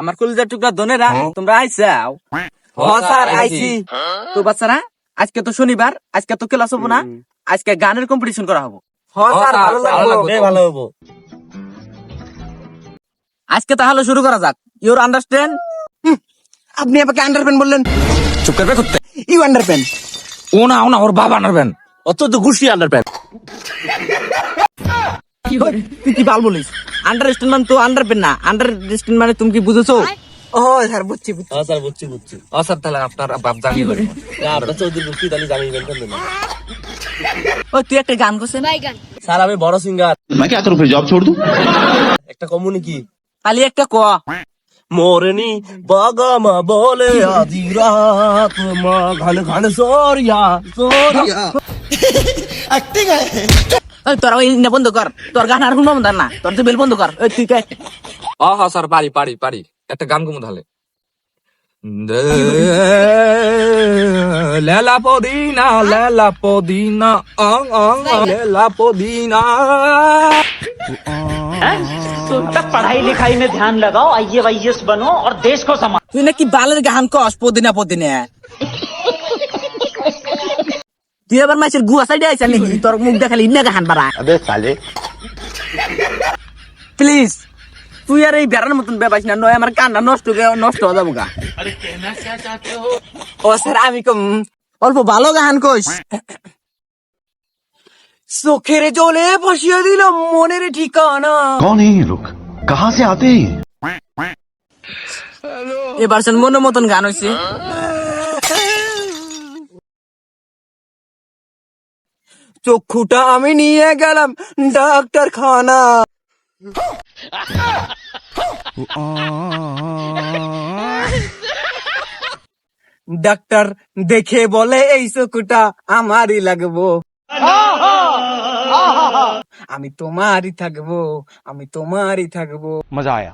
আমার কলিজার টুকরা দনেরা তোমরা আইসাও। হ স্যার আইছি। তো বাচ্চারা আজকে তো শনিবার আজকে তো ক্লাস হব না আজকে গানের কম্পিটিশন করা হব। হ স্যার ভালো লাগবে। ভালো হব আজকে তাহলে শুরু করা যাক। ইউর আন্ডারস্ট্যান্ড আপনি আমাকে আন্ডারপ্যান বললেন। চুপ করবে করতে ইউ আন্ডারপ্যান ও না ও না ওর বাবা আনারবেন অত তো ঘুষি আনারবেন তুই কি বাল বলিস? আন্ডারস্ট্যান্ড মানে তো আন্ডারপেন না আন্ডারস্ট্যান্ড মানে তুমি কি বুঝেছো ও স্যার বুঝছি বুঝছি হ্যাঁ স্যার বুঝছি বুঝছি হ্যাঁ স্যার তাহলে আপনার বাপ জানিয়ে দেবেন আপনার চৌধুরী বুঝছি তাহলে জানিয়ে দেবেন কেন না ওই তুই একটা গান করছেন স্যার আমি বড় সিঙ্গার मैं क्या करूं फिर जॉब छोड़ दूं একটা কমুনি কি খালি একটা ক মোরনি বাগামা বলে আজি রাত মা ঘন ঘন সোরিয়া সোরিয়া ওই তোরা ওই নে বন্ধ কর তোর গান আর শুনবো না তোর তো বেল বন্ধ কর ওই তুই কে ও হ্যাঁ স্যার পারি পারি পারি একটা গান গুমো তাহলে লেলা পদিনা লেলা পদিনা অং অং অং, লেলা পদিনা तुम तक पढ़ाई लिखाई में ध्यान लगाओ आई ए बनो और देश को संभालो তুই নাকি বালের গান কস পদিনা পদিনে তুই এবার মাছের গুয়া সাইডে আইসা নাকি তোর মুখ দেখালি ইন্না গান বাড়া अबे साले প্লিজ তুই আর এই বেড়ার মতন বেবাইস না নয় আমার কান্না নষ্ট হয়ে নষ্ট হয়ে যাবো গা ও স্যার আমি কম অল্প ভালো গান কইস চোখের জলে বসিয়ে দিল মনের ঠিকানা कौन है ये लोग कहाँ से आते हैं ये? এবার শোন মনের মতন গান হয়েছে চক্ষুটা আমি নিয়ে গেলাম ডাক্তারখানা ডাক্তার দেখে বলে এই চক্ষুটা আমারই লাগবো আমি তোমারই থাকবো আমি তোমারই থাকবো মজা আয়া